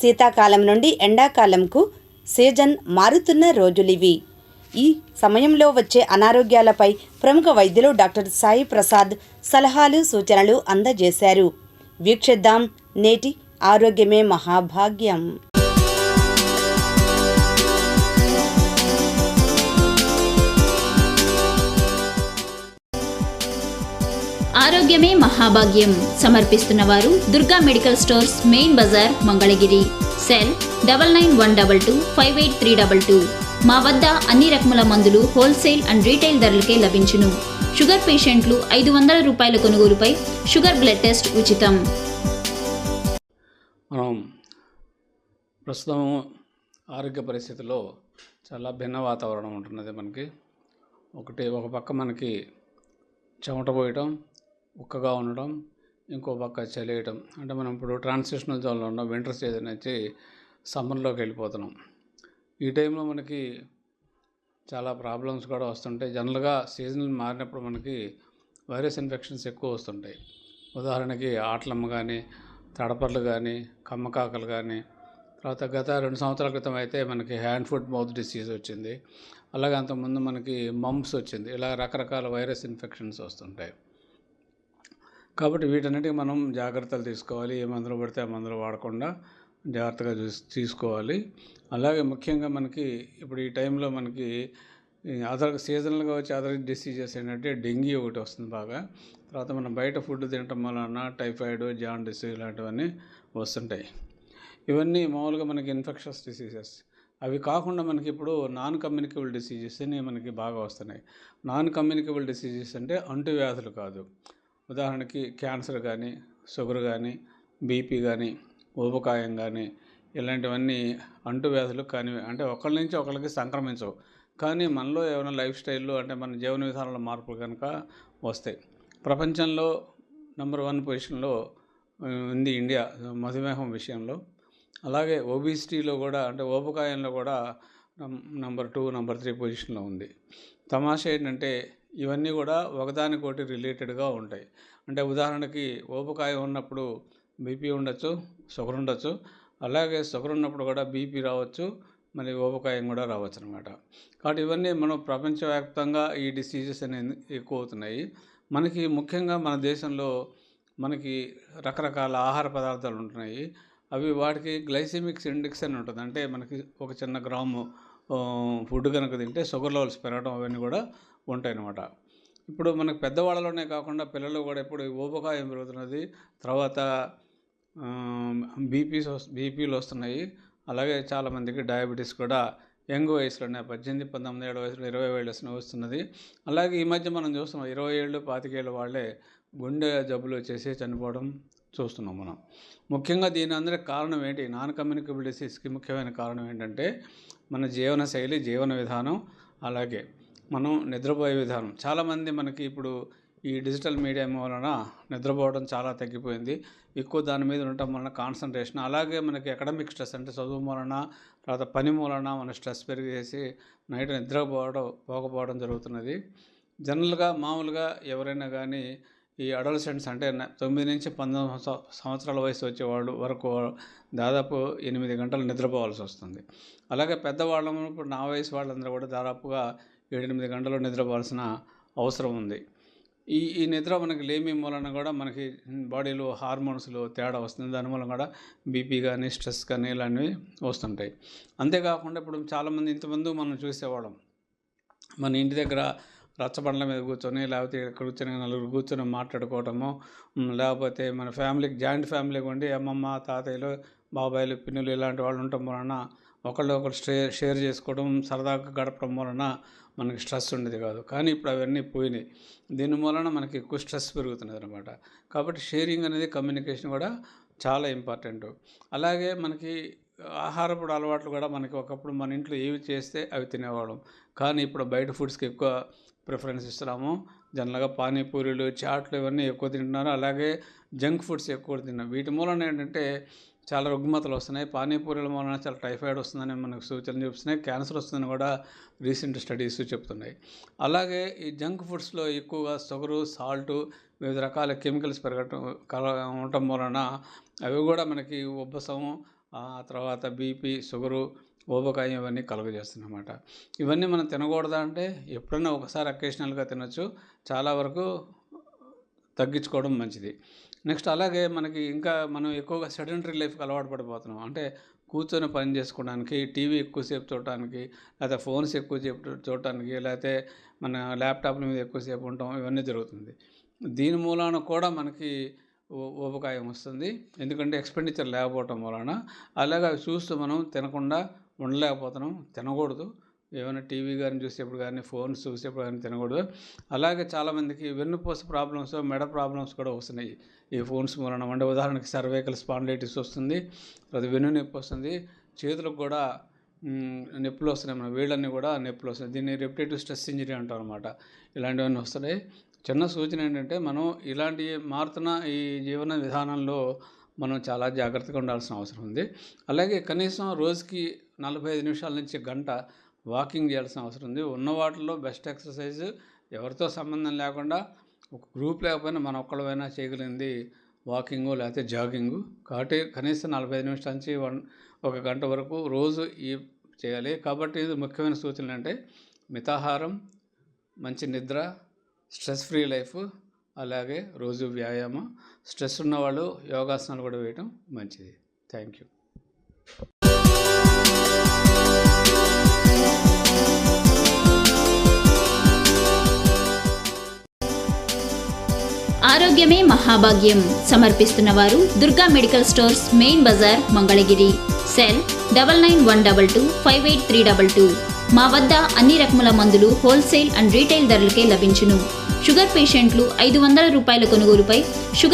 శీతాకాలం నుండి ఎండాకాలంకు సీజన్ మారుతున్న రోజులివి. ఈ సమయంలో వచ్చే అనారోగ్యాలపై ప్రముఖ వైద్యులు డాక్టర్ సాయి ప్రసాద్ సలహాలు సూచనలు అందజేశారు. వీక్షిద్దాం నేటి ఆరోగ్యమే మహాభాగ్యం. ఆరోగ్యమే మహాభాగ్యం. సమర్పిస్తున్న వారు Durga medical stores main Bazar Mangalagiri. Cell double nine one double two five eight three double two. మా వద్ద అన్ని రకముల మందులు హోల్సేల్ అండ్ రీటైల్ ధరలకే లభించును. షుగర్ పేషెంట్లు ఐదు వందల రూపాయల కొనుగోలుపై షుగర్ బ్లడ్ టెస్ట్ ఉచితం. మనం ప్రస్తుతం ఆరోగ్య పరిస్థితిలో చాలా భిన్న వాతావరణం ఉంటున్నది మనకి. ఒకటి ఒక పక్క మనకి చెమట పోయటం ఉక్కగా ఉండడం ఇంకో పక్క చలియటం. అంటే మనం ఇప్పుడు ట్రాన్సిషనల్ జోన్లో ఉన్నాం వింటర్ సీజన్ నుంచి సమ్మర్లోకి వెళ్ళిపోతున్నాం. ఈ టైంలో మనకి చాలా ప్రాబ్లమ్స్ కూడా వస్తుంటాయి. జనరల్గా సీజన్లు మారినప్పుడు మనకి వైరస్ ఇన్ఫెక్షన్స్ ఎక్కువ వస్తుంటాయి. ఉదాహరణకి ఆటలమ్మ కానీ తడపర్లు కానీ కమ్మకాకలు కానీ తర్వాత గత రెండు సంవత్సరాల క్రితం అయితే మనకి హ్యాండ్ ఫుడ్ మౌత్ డిసీజ్ వచ్చింది. అలాగే అంతకుముందు మనకి మమ్స్ వచ్చింది. ఇలా రకరకాల వైరస్ ఇన్ఫెక్షన్స్ వస్తుంటాయి. కాబట్టి వీటన్నిటికి మనం జాగ్రత్తలు తీసుకోవాలి. ఏ మందులు పడితే ఆ మందులు వాడకుండా జాగ్రత్తగా చూసి తీసుకోవాలి. అలాగే ముఖ్యంగా మనకి ఇప్పుడు ఈ టైంలో మనకి అదర్ సీజనల్గా వచ్చే అదర్ డిసీజెస్ ఏంటంటే డెంగీ ఒకటి వస్తుంది బాగా. తర్వాత మనం బయట ఫుడ్ తినటం వలన టైఫాయిడ్ జాండిస్ ఇలాంటివన్నీ వస్తుంటాయి. ఇవన్నీ మామూలుగా మనకి ఇన్ఫెక్షస్ డిసీజెస్. అవి కాకుండా మనకి ఇప్పుడు నాన్ కమ్యూనికబుల్ డిసీజెస్ అని మనకి బాగా వస్తున్నాయి. నాన్ కమ్యూనికబుల్ డిసీజెస్ అంటే అంటువ్యాధులు కాదు. ఉదాహరణకి క్యాన్సర్ కానీ షుగర్ కానీ బీపీ కానీ ఊబకాయం కానీ ఇలాంటివన్నీ అంటువ్యాధులు కానీ అంటే ఒకళ్ళ నుంచి ఒకళ్ళకి సంక్రమించవు. కానీ మనలో ఏమైనా లైఫ్ స్టైల్లో అంటే మన జీవన విధానంలో మార్పులు కనుక వస్తాయి. ప్రపంచంలో నెంబర్ వన్ పొజిషన్లో ఉంది ఇండియా మధుమేహం విషయంలో. అలాగే ఓబిసిటీలో కూడా అంటే ఊబకాయంలో కూడా నంబర్ టూ నంబర్ త్రీ పొజిషన్లో ఉంది. తమాషా ఏంటంటే ఇవన్నీ కూడా ఒకదానికొకటి రిలేటెడ్గా ఉంటాయి. అంటే ఉదాహరణకి ఊబకాయం ఉన్నప్పుడు బీపీ ఉండొచ్చు షుగర్ ఉండొచ్చు అలాగే షుగర్ ఉన్నప్పుడు కూడా బీపీ రావచ్చు మరి ఊబకాయం కూడా రావచ్చు అనమాట కాబట్టి ఇవన్నీ మనం ప్రపంచవ్యాప్తంగా ఈ డిసీజెస్ అనేది ఎక్కువ అవుతున్నాయి మనకి ముఖ్యంగా మన దేశంలో మనకి రకరకాల ఆహార పదార్థాలు ఉంటున్నాయి. అవి వాటికి గ్లైసెమిక్స్ ఇండెక్స్ అని ఉంటుంది. అంటే మనకి ఒక చిన్న గ్రాము ఫుడ్ కనుక తింటే షుగర్ లెవెల్స్ పెరగడం అవన్నీ కూడా ఉంటాయి అన్నమాట ఇప్పుడు మనకు పెద్దవాళ్ళలోనే కాకుండా పిల్లలు కూడా ఇప్పుడు ఊబకాయం పెరుగుతున్నది తర్వాత బీపీస్ బీపీలు వస్తున్నాయి అలాగే చాలామందికి డయాబెటీస్ కూడా యంగ్ వయసులోనే పద్దెనిమిది పంతొమ్మిది ఏళ్ళ వయసులో ఇరవై ఏళ్ళ వయసులో వస్తున్నది. అలాగే ఈ మధ్య మనం చూస్తున్నాం ఇరవై ఏళ్ళు పాతికేళ్ళ వాళ్ళే గుండె జబ్బులు వచ్చేసి చనిపోవడం చూస్తున్నాం మనం. ముఖ్యంగా దీని అందరికి కారణం ఏంటి? నాన్ కమ్యూనికబుల్ డిసీజ్కి ముఖ్యమైన కారణం ఏంటంటే మన జీవన శైలి జీవన విధానం అలాగే మనం నిద్రపోయే విధానం. చాలామంది మనకి ఇప్పుడు ఈ డిజిటల్ మీడియా వలన నిద్రపోవడం చాలా తగ్గిపోయింది. ఎక్కువ దాని మీద ఉండటం వలన కాన్సన్ట్రేషన్ అలాగే మనకి అకడమిక్ స్ట్రెస్ అంటే చదువు మూలన తర్వాత పని మూలన మన స్ట్రెస్ పెరిగేసి నైట్ నిద్రపోవడం పోకపోవడం జరుగుతున్నది. జనరల్గా మామూలుగా ఎవరైనా కానీ ఈ అడల్సెంట్స్ అంటే తొమ్మిది నుంచి పంతొమ్మిది సంవత్సరాల వయసు వచ్చేవాళ్ళు వరకు దాదాపు ఎనిమిది గంటలు నిద్రపోవాల్సి వస్తుంది. అలాగే పెద్దవాళ్ళము ఇప్పుడు నా వయసు వాళ్ళందరూ కూడా దాదాపుగా ఏడెనిమిది గంటలు నిద్రపోవాల్సిన అవసరం ఉంది. ఈ ఈ నిద్ర మనకి లేమి మూలన కూడా మనకి బాడీలో హార్మోన్స్లో తేడా వస్తుంది. దాని మూలం కూడా బీపీ కానీ స్ట్రెస్ కానీ ఇలాంటివి వస్తుంటాయి. అంతేకాకుండా ఇప్పుడు చాలామంది ఇంతమంది మనం చూసేవాళ్ళం. మన ఇంటి దగ్గర రచ్చబండ్ల మీద కూర్చొని లేకపోతే ఇక్కడ కూర్చొని నలుగురు కూర్చొని మాట్లాడుకోవటము లేకపోతే మన ఫ్యామిలీకి జాయింట్ ఫ్యామిలీగా ఉండి అమ్మమ్మ తాతయ్యలు బాబాయిలు పిన్నులు ఇలాంటి వాళ్ళు ఉండటం వలన ఒకళ్ళు ఒకరు షేర్ షేర్ చేసుకోవడం సరదాగా గడపడం వలన మనకి స్ట్రెస్ ఉండేది కాదు. కానీ ఇప్పుడు అవన్నీ పోయినాయి. దీని వలన మనకి ఎక్కువ స్ట్రెస్ పెరుగుతున్నది అనమాట కాబట్టి షేరింగ్ అనేది కమ్యూనికేషన్ కూడా చాలా ఇంపార్టెంట్. అలాగే మనకి ఆహారపు అలవాట్లు కూడా మనకి ఒకప్పుడు మన ఇంట్లో ఏవి చేస్తే అవి తినేవాళ్ళం. కానీ ఇప్పుడు బయట ఫుడ్స్కి ఎక్కువ ప్రిఫరెన్స్ ఇస్తున్నాము. జనరల్గా పానీపూరీలు చాట్లు ఇవన్నీ ఎక్కువ తింటున్నారు. అలాగే జంక్ ఫుడ్స్ ఎక్కువ తిన్నాం వీటి మూలన ఏంటంటే చాలా రుగ్మతలు వస్తున్నాయి. పానీపూరీల మూలన చాలా టైఫాయిడ్ వస్తుందని మనకు సూచనలు చూపిస్తున్నాయి. క్యాన్సర్ వస్తుందని కూడా రీసెంట్ స్టడీస్ చెప్తున్నాయి. అలాగే ఈ జంక్ ఫుడ్స్లో ఎక్కువగా షుగరు సాల్టు వివిధ రకాల కెమికల్స్ పెరగటం కల ఉండటం వలన అవి కూడా మనకి ఉబ్బసం ఆ తర్వాత బీపీ షుగరు ఊబకాయం ఇవన్నీ కలుగజేస్తుందన్నమాట. ఇవన్నీ మనం తినకూడదా అంటే ఎప్పుడైనా ఒకసారి అకేషనల్గా తినొచ్చు. చాలా వరకు తగ్గించుకోవడం మంచిది. నెక్స్ట్ అలాగే మనకి ఇంకా మనం ఎక్కువగా సెడెంటరీ లైఫ్కి అలవాటు పడిపోతున్నాం. అంటే కూర్చొని పని చేసుకోవడానికి టీవీ ఎక్కువసేపు చూడటానికి లేకపోతే ఫోన్స్ ఎక్కువసేపు చూడటానికి లేకపోతే మన ల్యాప్టాప్ల మీద ఎక్కువసేపు ఉండటం ఇవన్నీ జరుగుతుంది. దీని మూలాన కూడా మనకి ఊ- ఊబకాయం వస్తుంది. ఎందుకంటే ఎక్స్పెండిచర్ లేకపోవటం వలన అలాగే అవి చూస్తూ మనం తినకుండా ఉండలేకపోతున్నాం తినకూడదు. ఏమైనా టీవీ కానీ చూసేప్పుడు కానీ ఫోన్స్ చూసేప్పుడు కానీ తినకూడదు. అలాగే చాలామందికి వెన్నుపూస ప్రాబ్లమ్స్ మెడ ప్రాబ్లమ్స్ కూడా వస్తున్నాయి. ఈ ఫోన్స్ మూలన అంటే ఉదాహరణకి సర్వైకల్ స్పాండైటిస్ వస్తుంది అది వెన్ను నొప్పి వస్తుంది చేతులకు కూడా నొప్పులు వస్తున్నాయి మన వేళ్ళన్నీ కూడా నొప్పులు వస్తున్నాయి. దీన్ని రెప్టేటివ్ స్ట్రెస్ ఇంజరీ అంటాం అనమాట ఇలాంటివన్నీ వస్తున్నాయి. చిన్న సూచన ఏంటంటే మనం ఇలాంటి మారుతున్న ఈ జీవన విధానంలో మనం చాలా జాగ్రత్తగా ఉండాల్సిన అవసరం ఉంది. అలాగే కనీసం రోజుకి నలభై ఐదు నిమిషాల నుంచి గంట వాకింగ్ చేయాల్సిన అవసరం ఉంది. ఉన్న వాటిలో బెస్ట్ ఎక్సర్సైజ్ ఎవరితో సంబంధం లేకుండా ఒక గ్రూప్ లేకపోయినా మన ఒక్కళ్ళమైనా చేయగలిగింది వాకింగు లేకపోతే జాగింగు. కాబట్టి కనీసం నలభై ఐదు నిమిషాల నుంచి వన్ ఒక గంట వరకు రోజు ఈ చేయాలి. కాబట్టి ఇది ముఖ్యమైన సూచనలు అంటే మితాహారం మంచి నిద్ర స్ట్రెస్ ఫ్రీ లైఫ్ అలాగే రోజు వ్యాయామం. స్ట్రెస్ ఉన్నవాళ్ళు యోగాసనాలు కూడా వేయటం మంచిది. Thank you. ఆరోగ్యమే మహాభాగ్యం. సమర్పిస్తున్న వారు Durga medical stores main Bazar Mangalagiri. Cell double nine one double two five eight three double two. మా వద్ద అన్ని రకముల మందులు హోల్సేల్ అండ్ రీటైల్ ధరలకే లభించును. షుగర్ పేషెంట్లు ఐదు వందల రూపాయల కొనుగోలుపై షుగర్